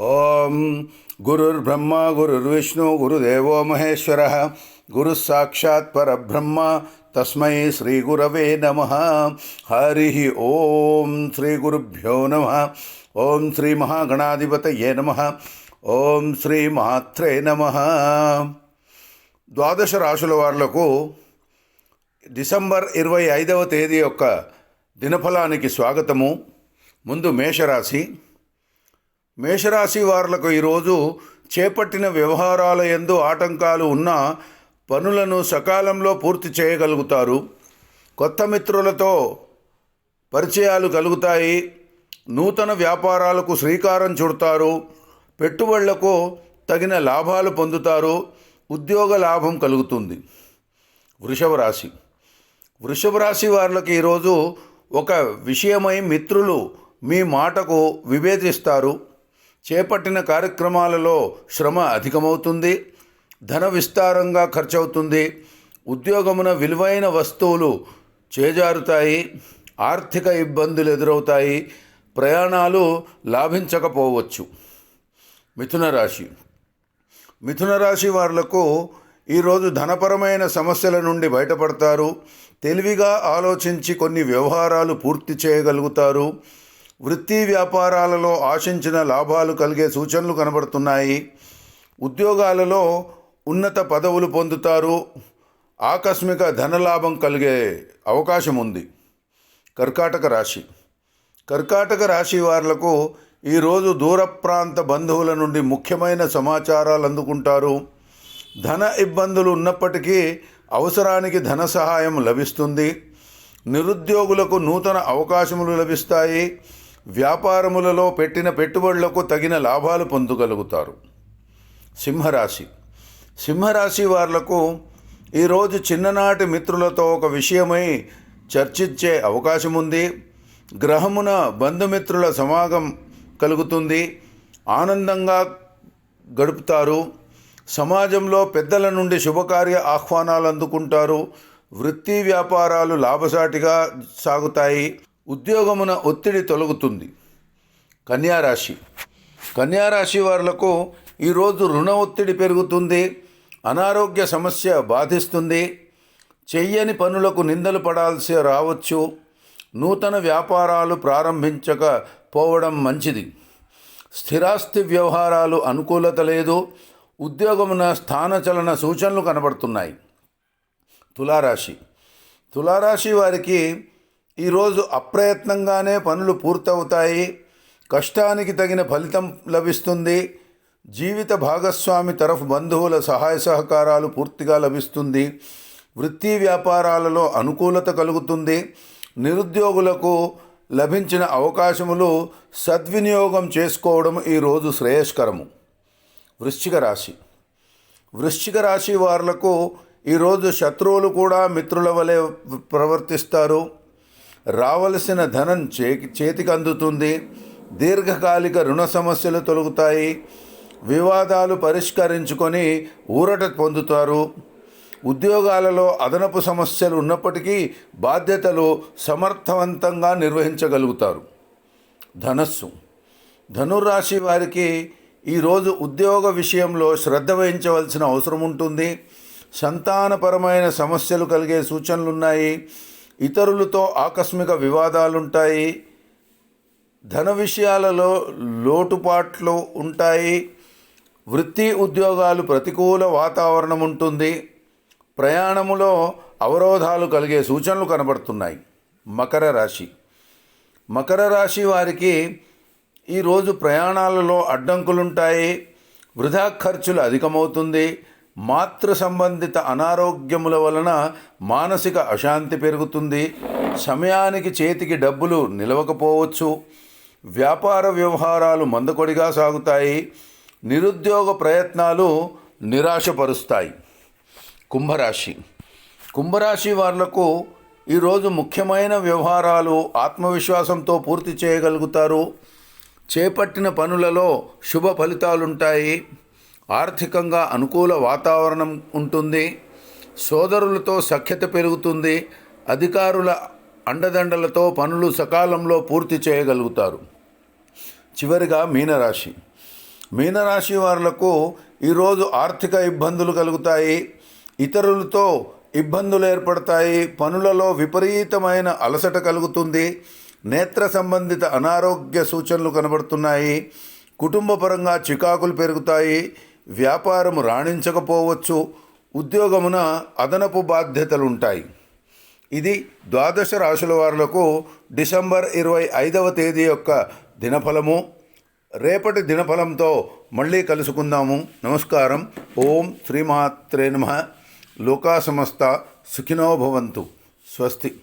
ఓం గురుర్బ్రహ్మ గురుర్విష్ణు గురుదేవో మహేశ్వర. గురు సాక్షాత్ పరబ్రహ్మ తస్మై శ్రీ గురవే నమ. హరి ఓం శ్రీ గురుభ్యో నమ. ఓం శ్రీ మహాగణాధిపతయే నమ. ఓం శ్రీ మాత్రే నమ. ద్వాదశ రాశుల వారులకు డిసెంబర్ ఇరవై ఐదవ తేదీ యొక్క దినఫలానికి స్వాగతము. ముందు మేషరాశి. మేషరాశి వారులకు ఈరోజు చేపట్టిన వ్యవహారాల ఎందు ఆటంకాలు ఉన్న పనులను సకాలంలో పూర్తి చేయగలుగుతారు. కొత్త మిత్రులతో పరిచయాలు కలుగుతాయి. నూతన వ్యాపారాలకు శ్రీకారం చుడతారు. పెట్టుబడులకు తగిన లాభాలు పొందుతారు. ఉద్యోగ లాభం కలుగుతుంది. వృషభ రాశి. వృషభ రాశి వారికి ఈరోజు ఒక విషయమై మిత్రులు మీ మాటకు విభేదిస్తారు. చేపట్టిన కార్యక్రమాలలో శ్రమ అధికమవుతుంది ధన విస్తారంగా ఖర్చవుతుంది ఉద్యోగమున విలువైన వస్తువులు చేజారుతాయి ఆర్థిక ఇబ్బందులు ఎదురవుతాయి ప్రయాణాలు లాభించకపోవచ్చు. మిథున రాశి. మిథున రాశి వారులకు ఈరోజు ధనపరమైన సమస్యల నుండి బయటపడతారు తెలివిగా ఆలోచించి కొన్ని వ్యవహారాలు పూర్తి చేయగలుగుతారు వృత్తి వ్యాపారాలలో ఆశించిన లాభాలు కలిగే సూచనలు కనబడుతున్నాయి. ఉద్యోగాలలో ఉన్నత పదవులు పొందుతారు. ఆకస్మిక ధనలాభం కలిగే అవకాశం ఉంది. కర్కాటక రాశి. కర్కాటక రాశి వారులకు ఈరోజు దూర ప్రాంత బంధువుల నుండి ముఖ్యమైన సమాచారాలు అందుకుంటారు. ధన ఇబ్బందులు ఉన్నప్పటికీ అవసరానికి ధన సహాయం లభిస్తుంది. నిరుద్యోగులకు నూతన అవకాశములు లభిస్తాయి. వ్యాపారములలో పెట్టిన పెట్టుబడులకు తగిన లాభాలు పొందగలుగుతారు. సింహరాశి. సింహరాశి వారులకు ఈరోజు చిన్ననాటి మిత్రులతో ఒక విషయమై చర్చించే అవకాశం ఉంది గ్రహమున బంధుమిత్రుల సమాగం కలుగుతుంది. ఆనందంగా గడుపుతారు. సమాజంలో పెద్దల నుండి శుభకార్య ఆహ్వానాలు అందుకుంటారు. వృత్తి వ్యాపారాలు లాభసాటిగా సాగుతాయి. ఉద్యోగమున ఒత్తిడి తొలగుతుంది. కన్యారాశి. కన్యారాశి వారులకు ఈరోజు రుణ ఒత్తిడి పెరుగుతుంది అనారోగ్య సమస్య బాధిస్తుంది చెయ్యని పనులకు నిందలు పడాల్సి రావచ్చు నూతన వ్యాపారాలు ప్రారంభించకపోవడం మంచిది. స్థిరాస్తి వ్యవహారాలు అనుకూలత లేదు ఉద్యోగమున స్థానచలన సూచనలు కనబడుతున్నాయి. తులారాశి. తులారాశి వారికి ఈరోజు అప్రయత్నంగానే పనులు పూర్తవుతాయి. కష్టానికి తగిన ఫలితం లభిస్తుంది. జీవిత భాగస్వామి తరఫు బంధువుల సహాయ సహకారాలు పూర్తిగా లభిస్తుంది. వృత్తి వ్యాపారాలలో అనుకూలత కలుగుతుంది. నిరుద్యోగులకు లభించిన అవకాశములు సద్వినియోగం చేసుకోవడం ఈరోజు శ్రేయస్కరము. వృశ్చిక రాశి. వృశ్చిక రాశి వారులకు ఈరోజు శత్రువులు కూడా మిత్రుల వలె ప్రవర్తిస్తారు. రావలసిన ధనం చే చేతికి అందుతుంది. దీర్ఘకాలిక రుణ సమస్యలు తొలగుతాయి. వివాదాలు పరిష్కరించుకొని ఊరట పొందుతారు. ఉద్యోగాలలో అదనపు సమస్యలు ఉన్నప్పటికీ బాధ్యతలు సమర్థవంతంగా నిర్వహించగలుగుతారు. ధనస్సు. ధనురాశి వారికి ఈరోజు ఉద్యోగ విషయంలో శ్రద్ధ వహించవలసిన అవసరం ఉంటుంది. సంతానపరమైన సమస్యలు కలిగే సూచనలు ఉన్నాయి ఇతరులతో ఆకస్మిక వివాదాలుంటాయి ధన విషయాలలో లోటుపాట్లు ఉంటాయి వృత్తి ఉద్యోగాలు ప్రతికూల వాతావరణం ఉంటుంది ప్రయాణములో అవరోధాలు కలిగే సూచనలు కనబడుతున్నాయి. మకర రాశి. మకర రాశి వారికి ఈరోజు ప్రయాణాలలో అడ్డంకులుంటాయి వృధా ఖర్చులు అధికమవుతుంది మాతృ సంబంధిత అనారోగ్యముల వలన మానసిక అశాంతి పెరుగుతుంది. సమయానికి చేతికి డబ్బులు నిలవకపోవచ్చు. వ్యాపార వ్యవహారాలు మందకొడిగా సాగుతాయి. నిరుద్యోగ ప్రయత్నాలు నిరాశపరుస్తాయి. కుంభరాశి. కుంభరాశి వాళ్ళకు ఈరోజు ముఖ్యమైన వ్యవహారాలు ఆత్మవిశ్వాసంతో పూర్తి చేయగలుగుతారు. చేపట్టిన పనులలో శుభ ఫలితాలుంటాయి. ఆర్థికంగా అనుకూల వాతావరణం ఉంటుంది సోదరులతో సఖ్యత పెరుగుతుంది అధికారుల అండదండలతో పనులు సకాలంలో పూర్తి చేయగలుగుతారు. చివరిగా మీనరాశి. మీనరాశి వారులకు ఈరోజు ఆర్థిక ఇబ్బందులు కలుగుతాయి ఇతరులతో ఇబ్బందులు ఏర్పడతాయి పనులలో విపరీతమైన అలసట కలుగుతుంది నేత్ర సంబంధిత అనారోగ్య సూచనలు కనబడుతున్నాయి కుటుంబపరంగా చికాకులు పెరుగుతాయి వ్యాపారము రాణించకపోవచ్చు. ఉద్యోగమున అదనపు బాధ్యతలు ఉంటాయి ఇది ద్వాదశ రాశుల వారులకు డిసెంబర్ ఇరవై ఐదవ తేదీ యొక్క దినఫలము. రేపటి దినఫలంతో మళ్ళీ కలుసుకుందాము. నమస్కారం. ఓం శ్రీమాత్రే నమ. లోకా సమస్త సుఖినో భవంతు. స్వస్తి.